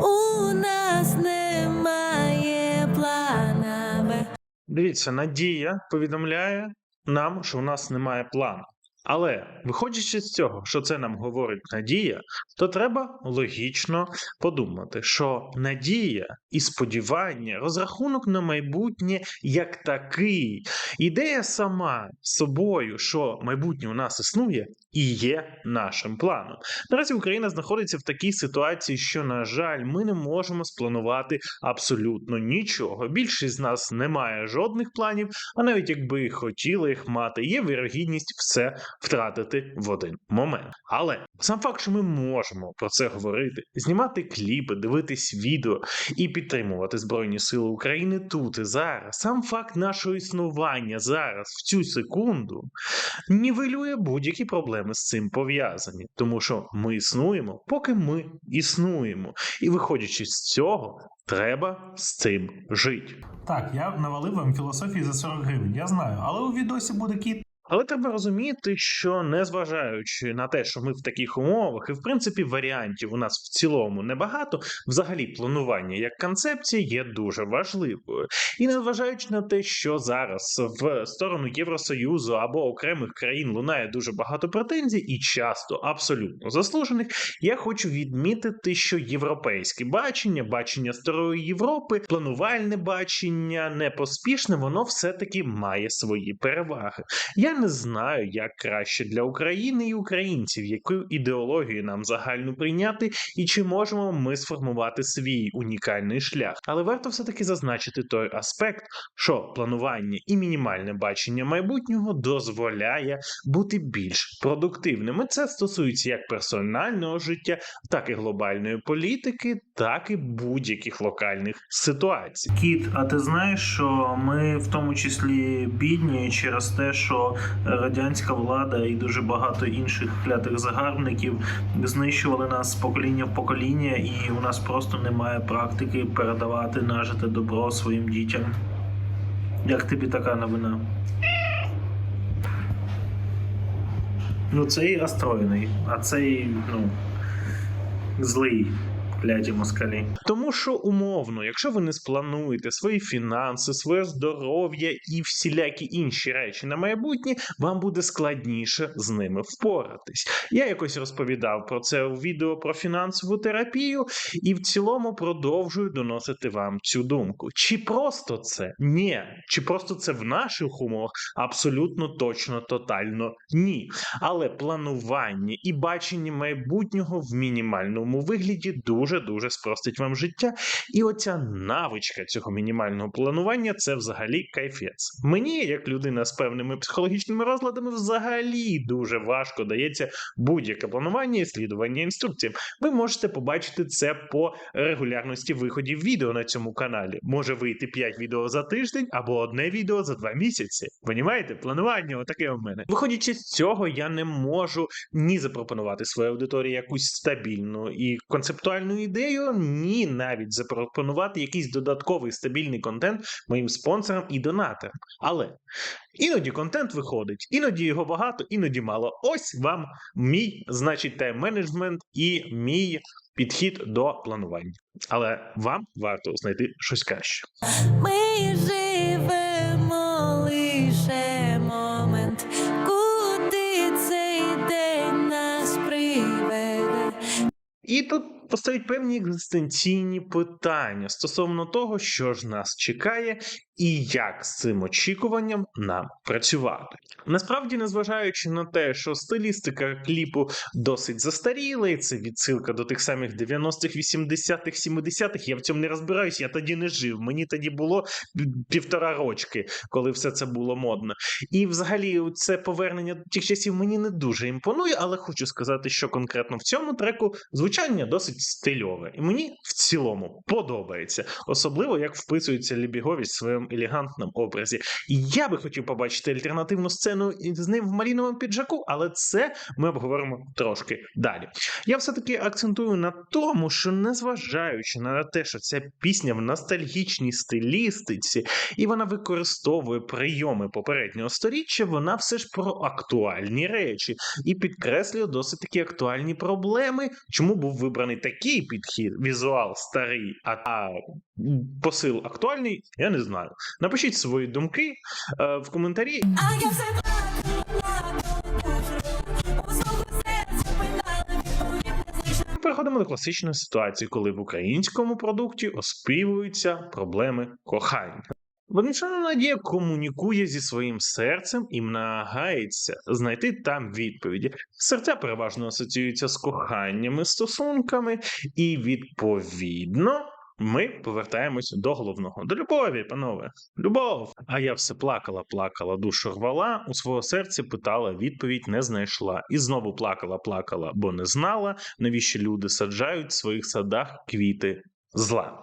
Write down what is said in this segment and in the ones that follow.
У нас немає плана. Дивіться, Надія повідомляє нам, що у нас немає плану. Але виходячи з цього, що це нам говорить Надія, то треба логічно подумати, що надія і сподівання, розрахунок на майбутнє як такий, ідея сама собою, що майбутнє у нас існує, і є нашим планом. Наразі Україна знаходиться в такій ситуації, що, на жаль, ми не можемо спланувати абсолютно нічого. Більшість з нас не має жодних планів, а навіть якби хотіли їх мати, є вірогідність все втратити в один момент. Але сам факт, що ми можемо про це говорити, знімати кліпи, дивитись відео і підтримувати Збройні Сили України тут і зараз, сам факт нашого існування зараз, в цю секунду, нівелює будь-які проблеми з цим пов'язані, тому що ми існуємо, поки ми існуємо, і виходячи з цього, треба з цим жити. Так, я навалив вам філософії за 40 гривень, я знаю, але у відосі буде кіт. Але треба розуміти, що незважаючи на те, що ми в таких умовах, і в принципі варіантів у нас в цілому небагато, взагалі планування як концепція є дуже важливою. І незважаючи на те, що зараз в сторону Євросоюзу або окремих країн лунає дуже багато претензій, і часто абсолютно заслужених, я хочу відмітити, що європейське бачення, бачення старої Європи, планувальне бачення, непоспішне, воно все-таки має свої переваги. Я не знаю, як краще для України і українців, яку ідеологію нам загальну прийняти, і чи можемо ми сформувати свій унікальний шлях. Але варто все-таки зазначити той аспект, що планування і мінімальне бачення майбутнього дозволяє бути більш продуктивними. Це стосується як персонального життя, так і глобальної політики, так і будь-яких локальних ситуацій. Кіт, а ти знаєш, що ми в тому числі бідні через те, що радянська влада і дуже багато інших клятих загарбників знищували нас з покоління в покоління, і у нас просто немає практики передавати нажите добро своїм дітям. Як тобі така новина? Ну, цей розстроєний, а цей, ну, злий, кляті москалі. Тому що умовно, якщо ви не сплануєте свої фінанси, своє здоров'я і всілякі інші речі на майбутнє, вам буде складніше з ними впоратись. Я якось розповідав про це у відео про фінансову терапію, і в цілому продовжую доносити вам цю думку. Чи просто це? Ні. Чи просто це в наших умовах? Абсолютно точно, тотально ні. Але планування і бачення майбутнього в мінімальному вигляді дуже дуже спростить вам життя. І оця навичка цього мінімального планування це взагалі кайфець. Мені, як людина з певними психологічними розладами, взагалі дуже важко дається будь-яке планування і слідування інструкціям. Ви можете побачити це по регулярності виходів відео на цьому каналі. Може вийти 5 відео за тиждень або одне відео за 2 місяці. Понімаєте? Планування отаке у мене. Виходячи з цього, я не можу ні запропонувати своїй аудиторії якусь стабільну і концептуальну ідею, ні навіть запропонувати якийсь додатковий стабільний контент моїм спонсорам і донаторам. Але іноді контент виходить, іноді його багато, іноді мало. Ось вам мій, значить, тайм-менеджмент і мій підхід до планування. Але вам варто знайти щось краще. Ми живемо лише момент, куди цей день нас приведе. І тут постають певні екзистенційні питання стосовно того, що ж нас чекає, і як з цим очікуванням нам працювати. Насправді, незважаючи на те, що стилістика кліпу досить застаріла, і це відсилка до тих самих 90-х, 80-х, 70-х, я в цьому не розбираюсь, я тоді не жив. Мені тоді було півтора рочки, коли все це було модно. І взагалі, це повернення до тих часів мені не дуже імпонує, але хочу сказати, що конкретно в цьому треку звучання досить стильове. І мені в цілому подобається, особливо як вписується Лібіговість своїм елегантному образі. І я би хотів побачити альтернативну сцену з ним в маліновому піджаку, але це ми обговоримо трошки далі. Я все-таки акцентую на тому, що незважаючи на те, що ця пісня в ностальгічній стилістиці, і вона використовує прийоми попереднього сторіччя, вона все ж про актуальні речі і підкреслює досить такі актуальні проблеми. Чому був вибраний такий підхід, візуал старий, а посил актуальний, я не знаю. Напишіть свої думки е, в коментарі. Переходимо до класичної ситуації, коли в українському продукті оспівуються проблеми кохання. Венечана Надія комунікує зі своїм серцем і намагається знайти там відповіді. Серця переважно асоціюються з коханнями, стосунками, і відповідно. Ми повертаємось до головного, до любові, панове. Любов. А я все плакала, плакала, душу рвала, у свого серця питала, відповідь не знайшла. І знову плакала, плакала, бо не знала, навіщо люди саджають в своїх садах квіти зла.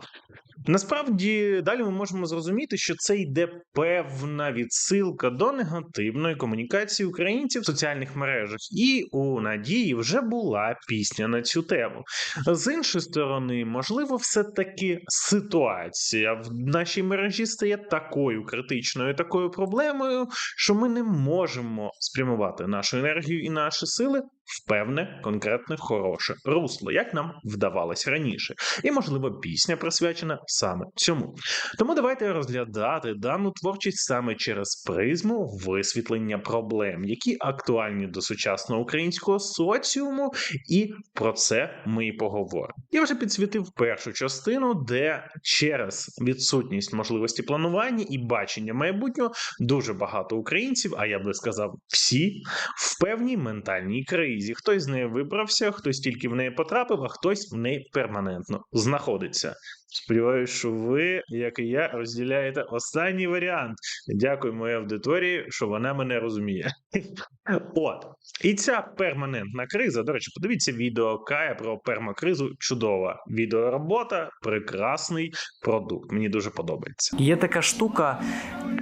Насправді, далі ми можемо зрозуміти, що це йде певна відсилка до негативної комунікації українців в соціальних мережах, і у Надії вже була пісня на цю тему. З іншої сторони, можливо, все-таки ситуація в нашій мережі стає такою критичною, такою проблемою, що ми не можемо спрямувати нашу енергію і наші сили в певне конкретне хороше русло, як нам вдавалось раніше. І, можливо, пісня присвячена саме цьому. Тому давайте розглядати дану творчість саме через призму висвітлення проблем, які актуальні до сучасного українського соціуму, і про це ми і поговоримо. Я вже підсвітив першу частину, де через відсутність можливості планування і бачення майбутнього дуже багато українців, а я би сказав, всі в певній ментальній кризі. Хтось з неї вибрався, хтось тільки в неї потрапив, а хтось в неї перманентно знаходиться. Сподіваюсь, що ви, як і я, розділяєте останній варіант. Дякую моїй аудиторії, що вона мене розуміє. От. І ця перманентна криза, до речі, подивіться відео Кая про пермакризу. Чудова відеоробота, прекрасний продукт. Мені дуже подобається. Є така штука,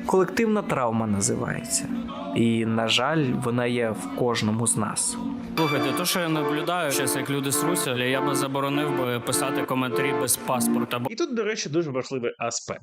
колективна травма називається. І, на жаль, вона є в кожному з нас. Слухайте, то що я наблюдаю, зараз як люди сруться, але я би заборонив би писати коментарі без паспорта. І тут, до речі, дуже важливий аспект.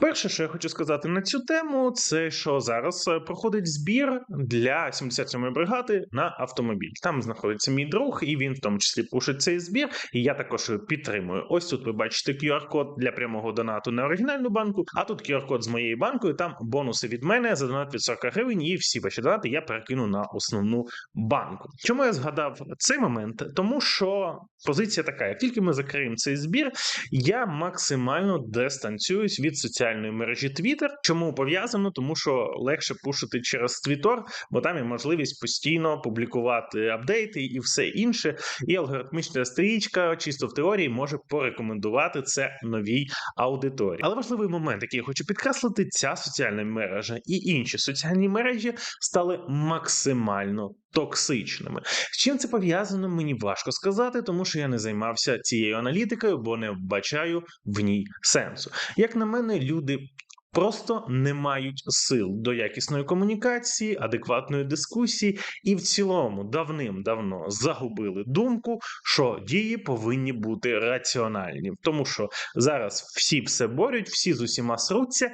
Перше, що я хочу сказати на цю тему, це що зараз е, проходить збір для 77-ї бригади на автомобіль. Там знаходиться мій друг, і він в тому числі пушить цей збір. І я також підтримую. Ось тут ви бачите QR-код для прямого донату на оригінальну банку. А тут QR-код з моєю банкою. Там бонуси від мене за донат від 40 гривень. І всі ваші донати я перекину на основну банку. Чому я згадав цей момент? Тому що позиція така: як тільки ми закриємо цей збір, я максимально дистанціюсь від соціальної мережі Twitter. Чому пов'язано? Тому що легше пушити через Twitter, бо там є можливість постійно публікувати апдейти і все інше. І алгоритмічна стрічка, чисто в теорії, може порекомендувати це новій аудиторії. Але важливий момент, який я хочу підкреслити, ця соціальна мережа і інші соціальні мережі стали максимально токсичними. З чим це пов'язано, мені важко сказати, тому що я не займався цією аналітикою, бо не вбачаю в ній сенсу. Як на мене, люди. Просто не мають сил до якісної комунікації, адекватної дискусії, і в цілому давним-давно загубили думку, що дії повинні бути раціональні, тому що зараз всі все борють, всі з усіма сруться,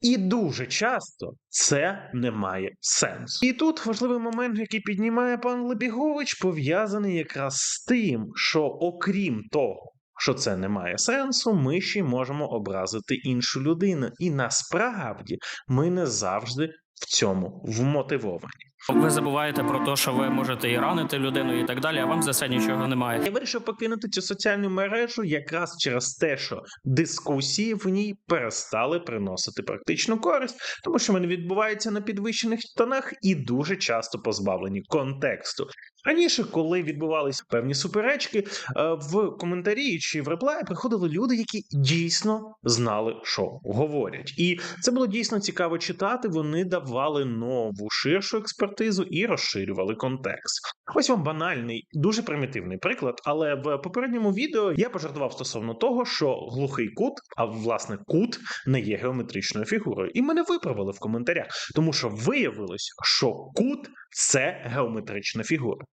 і дуже часто це не має сенсу. І тут важливий момент, який піднімає пан Лебігович, пов'язаний якраз з тим, що окрім того. Що це не має сенсу, ми ще можемо образити іншу людину. І насправді ми не завжди в цьому вмотивовані. Ви забуваєте про те, що ви можете і ранити людину, і так далі, а вам за це нічого немає. Я вирішив покинути цю соціальну мережу якраз через те, що дискусії в ній перестали приносити практичну користь, тому що вони відбуваються на підвищених тонах і дуже часто позбавлені контексту. Раніше, коли відбувалися певні суперечки, е, в коментарі чи в реплаї приходили люди, які дійсно знали, що говорять, і це було дійсно цікаво читати. Вони давали нову ширшу експертизу експертизу і розширювали контекст. Ось вам банальний, дуже примітивний приклад, але в попередньому відео я пожартував стосовно того, що глухий кут, а власне кут, не є геометричною фігурою, і мене виправили в коментарях, тому що виявилось, що кут це геометрична фігура.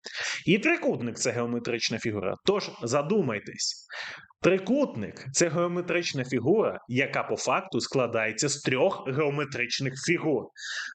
І трикутник це геометрична фігура. Тож задумайтесь. Трикутник це геометрична фігура, яка по факту складається з трьох геометричних фігур.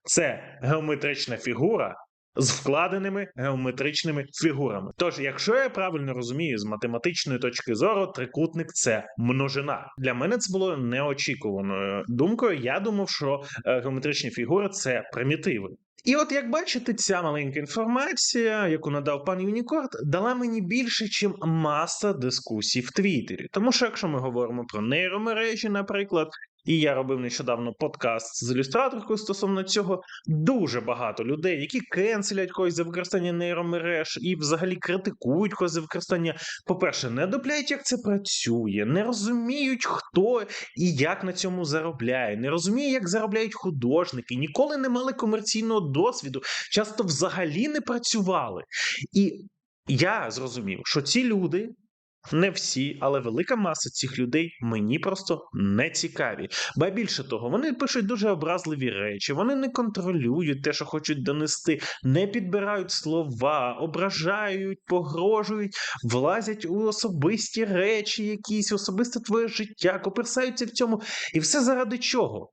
Це геометрична фігура з вкладеними геометричними фігурами. Тож, якщо я правильно розумію, з математичної точки зору, трикутник це множина. Для мене це було неочікуваною думкою. Я думав, що е, геометричні фігури це примітиви. І от як бачите, ця маленька інформація, яку надав пан Юнікорд, дала мені більше, чим маса дискусій в Твіттері. Тому що якщо ми говоримо про нейромережі, наприклад, і я робив нещодавно подкаст з ілюстраторкою стосовно цього, дуже багато людей, які кенселять когось за використання нейромереж і взагалі критикують когось за використання. По-перше, не допляють, як це працює, не розуміють, хто і як на цьому заробляє, не розуміють, як заробляють художники, ніколи не мали комерційного досвіду, часто взагалі не працювали. І я зрозумів, що ці люди. Не всі, але велика маса цих людей мені просто не цікаві. Ба більше того, вони пишуть дуже образливі речі, вони не контролюють те, що хочуть донести, не підбирають слова, ображають, погрожують, влазять у особисті речі, якісь особисте твоє життя, коперсаються в цьому. І все заради чого?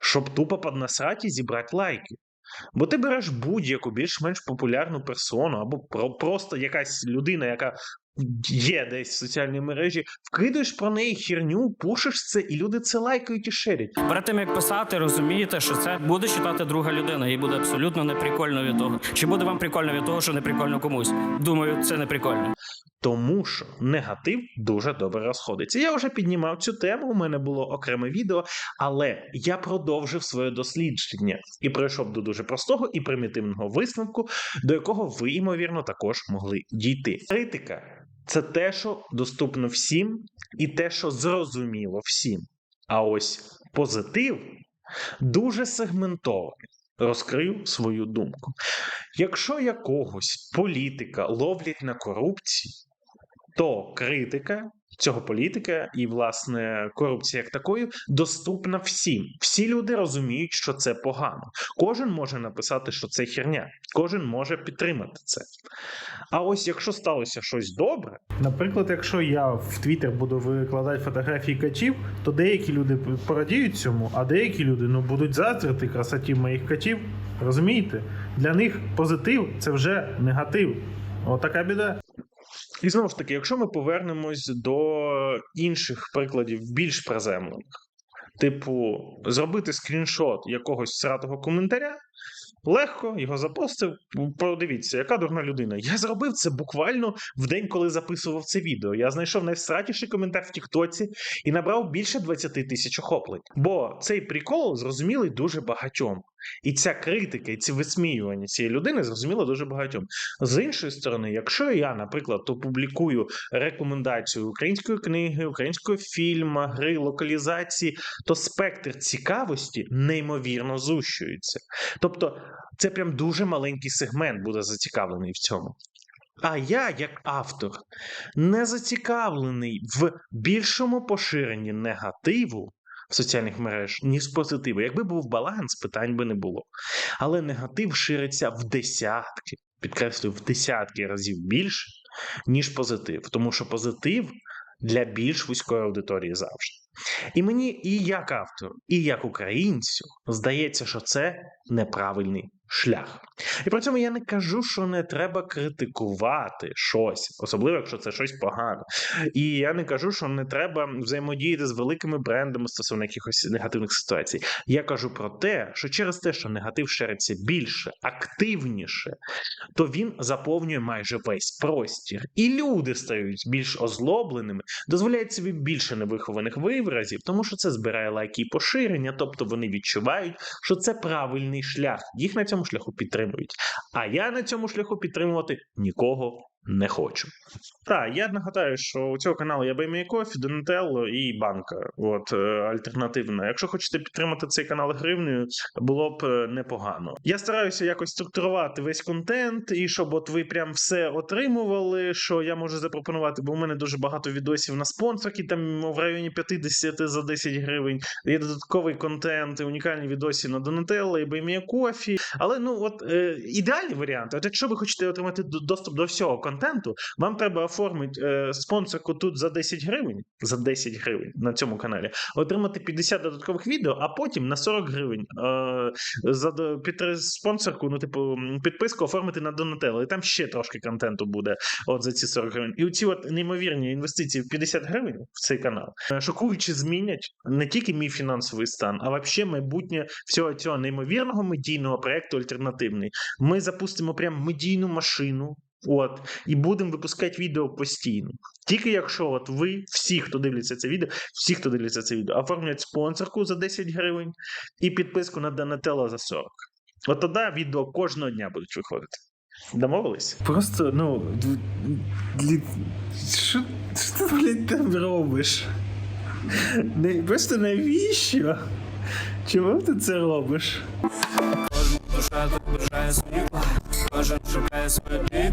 Щоб тупо поднасрати і зібрати лайки. Бо ти береш будь-яку більш-менш популярну персону, або про, просто якась людина, яка є десь в соціальній мережі, вкидаєш про неї херню, пушиш це, і люди це лайкають і шерять. Перед тим як писати, розумієте, що це буде читати друга людина, і буде абсолютно неприкольно від того. Чи буде вам прикольно від того, що не прикольно комусь? Думаю, це не прикольно. Тому що негатив дуже добре розходиться. Я вже піднімав цю тему, у мене було окреме відео, але я продовжив своє дослідження і прийшов до дуже простого і примітивного висновку, до якого ви, ймовірно, також могли дійти. Критика це те, що доступно всім, і те, що зрозуміло всім. А ось позитив дуже сегментований. Розкрию свою думку. Якщо якогось політика ловлять на корупції, то критика цього політика і, власне, корупція як такою доступна всім. Всі люди розуміють, що це погано. Кожен може написати, що це херня, кожен може підтримати це. А ось якщо сталося щось добре, Наприклад, якщо я в Твіттер буду викладати фотографії качів, то деякі люди порадіють цьому, а деякі люди ну, будуть заздрити красоті моїх качів. Розумієте? Для них позитив це вже негатив. Отака біда. І знову ж таки, якщо ми повернемось до інших прикладів більш приземлених, типу, зробити скріншот якогось сратого коментаря, легко його запостив. Подивіться, яка дурна людина. Я зробив це буквально в день, коли записував це відео. Я знайшов найсратіший коментар в Тіктоці і набрав більше 20 тисяч охоплень. Бо цей прикол зрозумілий дуже багатьом. І ця критика, і ці висміювання цієї людини зрозуміло дуже багатьом. З іншої сторони, якщо я, наприклад, опублікую рекомендацію української книги, українського фільму, гри, локалізації, то спектр цікавості неймовірно зущується. Тобто, це прям дуже маленький сегмент буде зацікавлений в цьому. А я, як автор, не зацікавлений в більшому поширенні негативу соціальних мереж, ніж позитиву. Якби був баланс, питань би не було. Але негатив шириться в десятки, підкреслюю, в десятки разів більше, ніж позитив. Тому що позитив для більш вузької аудиторії завжди. І мені, і як автору, і як українцю, здається, що це неправильний шлях. І при цьому я не кажу, що не треба критикувати щось, особливо якщо це щось погано. І я не кажу, що не треба взаємодіяти з великими брендами стосовно якихось негативних ситуацій. Я кажу про те, що через те, що негатив шириться більше, активніше, то він заповнює майже весь простір. І люди стають більш озлобленими, дозволяють собі більше невихованих виразів, тому що це збирає лайки і поширення, тобто вони відчувають, що це правильний шлях. Їх на цьому шляху підтримують. А я на цьому шляху підтримувати нікого не хочу. Так, я нагадаю, що у цього каналу є Coffee, Donatello і банка. От е, альтернативна. Якщо хочете підтримати цей канал гривнею, було б е, непогано. Я стараюся якось структурувати весь контент, і щоб от ви прям все отримували, що я можу запропонувати, бо у мене дуже багато відосів на спонсорки, там в районі 50 за 10 гривень. Є додатковий контент, і унікальні відоси на Donatello і BMI Coffee. Але ну от е, ідеальний варіант. От якщо ви хочете отримати доступ до всього контенту, вам треба оформити е, спонсорку тут за 10 гривень, за 10 гривень на цьому каналі, отримати 50 додаткових відео, а потім на 40 гривень е, за під спонсорку, ну, типу, підписку оформити на Donatello. І там ще трошки контенту буде от за ці 40 гривень. І оці от неймовірні інвестиції в 50 гривень в цей канал е, шокуючи змінять не тільки мій фінансовий стан, а взагалі майбутнє всього цього неймовірного медійного проекту альтернативний. Ми запустимо прям медійну машину. От, і будемо випускати відео постійно. Тільки якщо от ви, всі, хто дивляться це відео, всі, хто дивляться це відео, оформлять спонсорку за 10 гривень і підписку на Donatello за 40. От тоді відео кожного дня будуть виходити. Домовились? Просто, ну, що, ти, блядь, там робиш? Не, просто навіщо? Чому ти це робиш? Душа світла, кожен шукає своє бік.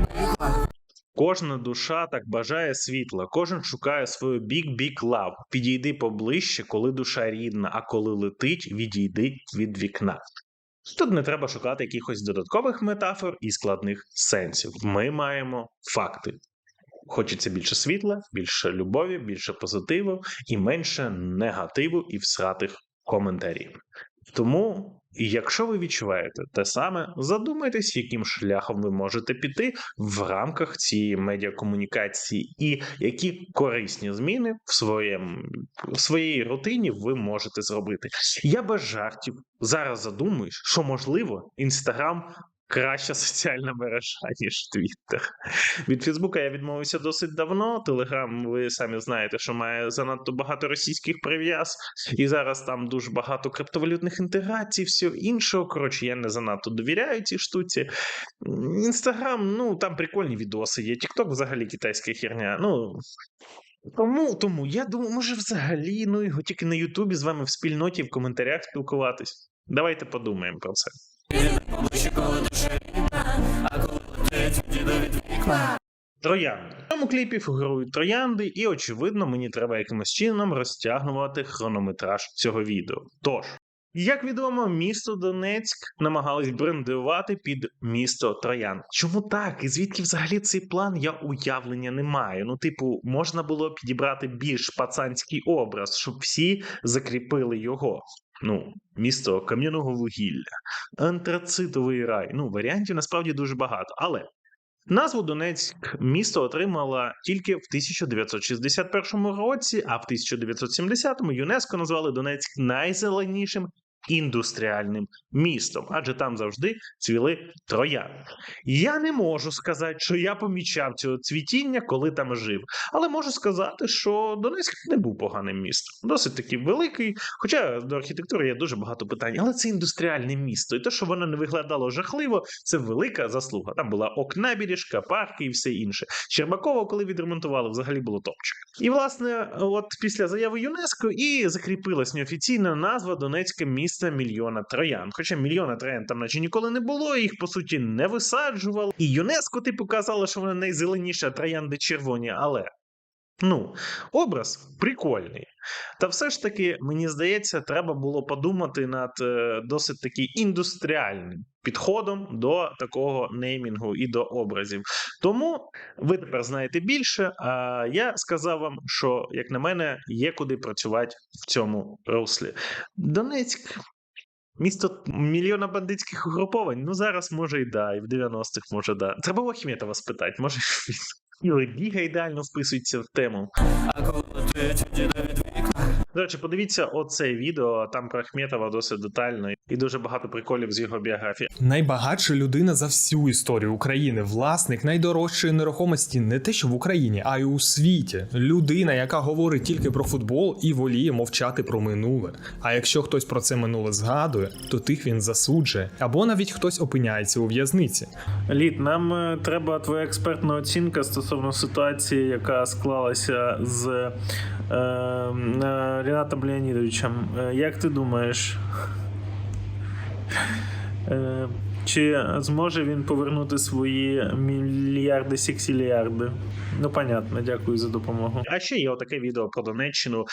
Кожна душа так бажає світла, кожен шукає свою бік-бік лав. Підійди поближче, коли душа рідна, а коли летить, відійди від вікна. Тут не треба шукати якихось додаткових метафор і складних сенсів. Ми маємо факти. Хочеться більше світла, більше любові, більше позитиву і менше негативу і всратих коментарів. Тому, якщо ви відчуваєте те саме, задумайтесь, яким шляхом ви можете піти в рамках цієї медіакомунікації, і які корисні зміни в, своєму, в своїй рутині ви можете зробити. Я без жартів зараз задумуюсь, що можливо інстаграм. Краща соціальна мережа, ніж Твіттер. Від Фейсбука я відмовився досить давно. Телеграм, ви самі знаєте, що має занадто багато російських прив'яз, і зараз там дуже багато криптовалютних інтеграцій, всього іншого. Коротше, я не занадто довіряю цій штуці. Інстаграм, ну там прикольні відоси є. Тікток взагалі китайська херня. Ну. Тому, тому я думаю, може взагалі, ну його тільки на Ютубі з вами в спільноті в коментарях спілкуватись. Давайте подумаємо про це. Поближче, коли душа рідна, а коли летить, відійде від вікна. Троянди. В цьому кліпі фігурують троянди, і, очевидно, мені треба якимось чином розтягнувати хронометраж цього відео. Тож, як відомо, місто Донецьк намагались брендувати під місто Троян. Чому так? І звідки взагалі цей план? Я уявлення не маю. Ну, типу, можна було підібрати більш пацанський образ, щоб всі закріпили його. Ну, місто кам'яного вугілля, антрацитовий рай. Ну, варіантів насправді дуже багато. Але Назву Донецьк місто отримало тільки в 1961 році, а в 1970-му ЮНЕСКО назвали Донецьк найзеленішим індустріальним містом, адже там завжди цвіли трояни. Я не можу сказати, що я помічав цього цвітіння, коли там жив, але можу сказати, що Донецьк не був поганим містом. Досить таки великий, хоча до архітектури є дуже багато питань, але це індустріальне місто, і те, що воно не виглядало жахливо, це велика заслуга. Там була окнабіріжка, парки і все інше. Щербакова, коли відремонтували, взагалі було топчик. І власне, от після заяви ЮНЕСКО і закріпилась неофіційна назва Донецьке міста мільйона троян. Хоча мільйона троян там наче ніколи не було, їх по суті не висаджували. І ЮНЕСКО типу казало, що вони найзеленіша, троянди червоні, але. Ну, образ прикольний. Та все ж таки, мені здається, треба було подумати над е, досить таки індустріальним підходом до такого неймінгу і до образів. Тому ви тепер знаєте більше. А я сказав вам, що, як на мене, є куди працювати в цьому руслі. Донецьк. Місто мільйона бандитських угруповань. Ну зараз може і да, і в 90-х може да. Треба у Ахметова спитати, може він. І легіга ідеально вписується в тему. А коли ти. До речі, подивіться оце відео. Там про Ахметова досить детально і дуже багато приколів з його біографії. Найбагатша людина за всю історію України, власник найдорожчої нерухомості не те, що в Україні, а й у світі. Людина, яка говорить тільки про футбол і воліє мовчати про минуле. А якщо хтось про це минуле згадує, то тих він засуджує, або навіть хтось опиняється у в'язниці. Лід, нам е, треба твоя експертна оцінка стосовно ситуації, яка склалася з е, е, Рінатом Леонідовичем. Е, як ти думаєш? Е, чи зможе він повернути свої мільярди сіксіліарди? Ну, понятно, дякую за допомогу. А ще є отаке відео про Донеччину,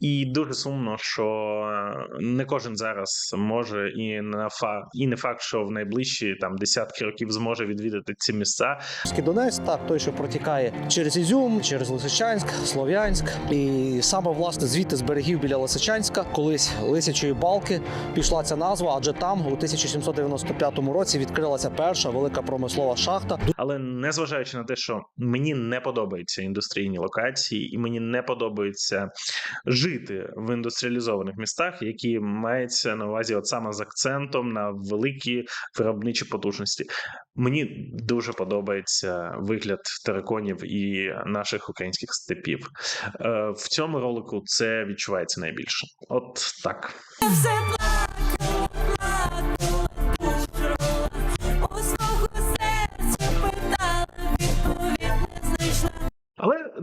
і дуже сумно, що не кожен зараз може, і на фа і не факт, що в найближчі там десятки років зможе відвідати ці місця. Донець, так той, що протікає через Ізюм, через Лисичанськ, Слов'янськ, і саме власне звідти з берегів біля Лисичанська, колись Лисячої балки пішла ця назва, адже там у 1795 році відкрилася перша велика промислова шахта. Але незважаючи на те, що мені не подобаються індустрійні локації, і мені не подобається жити в індустріалізованих містах, які мається на увазі от саме з акцентом на великі виробничі потужності. Мені дуже подобається вигляд териконів і наших українських степів. Е, В цьому ролику це відчувається найбільше. От так.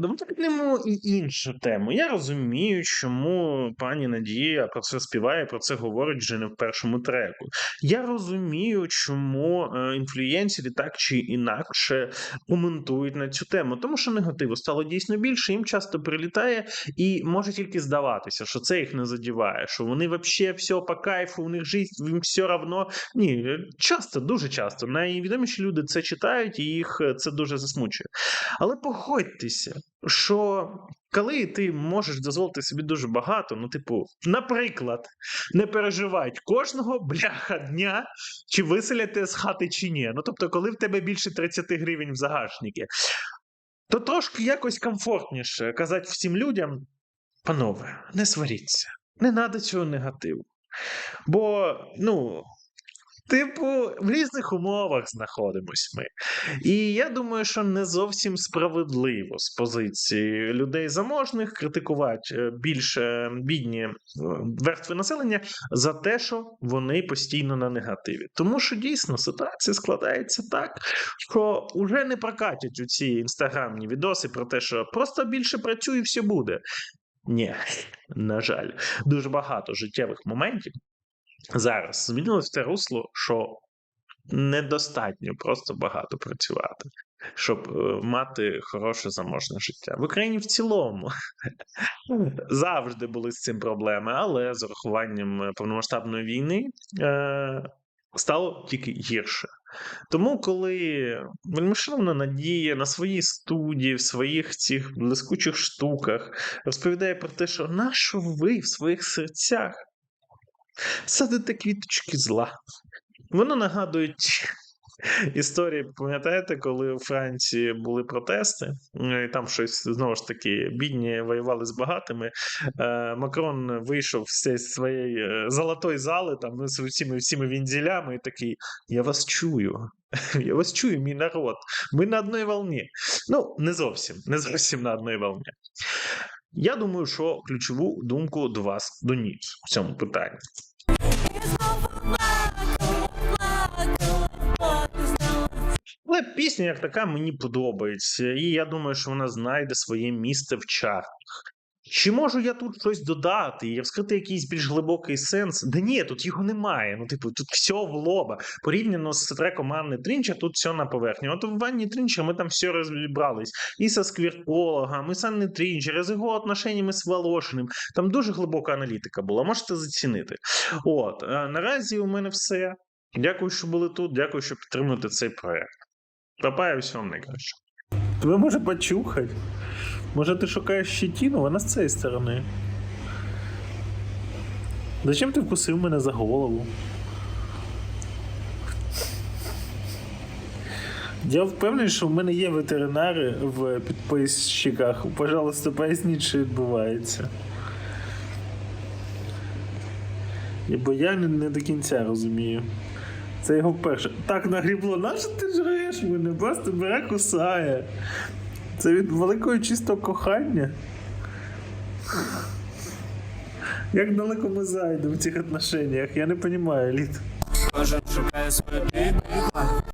Давайте піднемо і іншу тему. Я розумію, чому пані Надія про це співає, про це говорить вже не в першому треку. Я розумію, чому е, інфлюєнсери так чи інакше коментують на цю тему, тому що негативу стало дійсно більше, їм часто прилітає, і може тільки здаватися, що це їх не задіває, що вони взагалі все по кайфу, у них життя, їм все равно. Ні, часто, дуже часто. Найвідоміші люди це читають, і їх е, це дуже засмучує. Але погодьтеся, що коли ти можеш дозволити собі дуже багато, ну, типу, наприклад, не переживають кожного бляха дня, чи виселять тебе з хати, чи ні. Ну, тобто, коли в тебе більше 30 гривень в загашнику, то трошки якось комфортніше казати всім людям: панове, не сваріться, не треба цього негативу. Бо, ну. Типу, в різних умовах знаходимось ми. І я думаю, що не зовсім справедливо з позиції людей заможних критикувати е, більш бідні е, верстви населення за те, що вони постійно на негативі. Тому що дійсно ситуація складається так, що вже не прокатять у ці інстаграмні відоси про те, що просто більше працюй і все буде. Ні, на жаль, дуже багато життєвих моментів зараз змінилось те русло, що недостатньо просто багато працювати, щоб е, мати хороше заможне життя. В Україні в цілому завжди були з цим проблеми, але з урахуванням е, повномасштабної війни е, стало тільки гірше. Тому, коли вельмишановна Надія на своїй студії, в своїх цих блискучих штуках розповідає про те, що нащо ви в своїх серцях садите квіточки зла. Воно нагадує історії, пам'ятаєте, коли у Франції були протести, е, і там щось знову ж таки бідні воювали з багатими. Е, Макрон вийшов з своєї е, золотої зали, там ну, з цими всіми вінзілями, і такий: Я вас чую. Я вас чую, мій народ. Ми на одній волні. Ну, не зовсім, не зовсім на одній волні. Я думаю, що ключову думку до вас доніс в цьому питанні. Але пісня як така мені подобається, і я думаю, що вона знайде своє місце в чартах. Чи можу я тут щось додати і вскрити якийсь більш глибокий сенс? Да ні, тут його немає. Ну, типу, тут все в лоба. Порівняно з треком Анни Трінчер, тут все на поверхні. От в Анні Трінчер ми там все розібрались. І со сквіртологом, і з Анни Трінчер, з його отношеннями з Волошиним. Там дуже глибока аналітика була, можете зацінити. От, наразі у мене все. Дякую, що були тут. Дякую, що підтримуєте цей проект. Папа, всього найкраще. Тебе може почухати? Може ти шукаєш щетину, вона з цієї сторони. Зачем ти вкусив мене за голову? Я впевнений, що в мене є ветеринари в підписчиках. Пожалуйста, поясніть, що відбувається. Бо я не, до кінця розумію. Це його вперше. Так нагрібло, нащо ти жреш мене? Просто бере кусає. Це від великого чистого кохання. Як далеко ми зайдемо в цих отношеннях? Я не розумію, Літ. Кожен шукає свою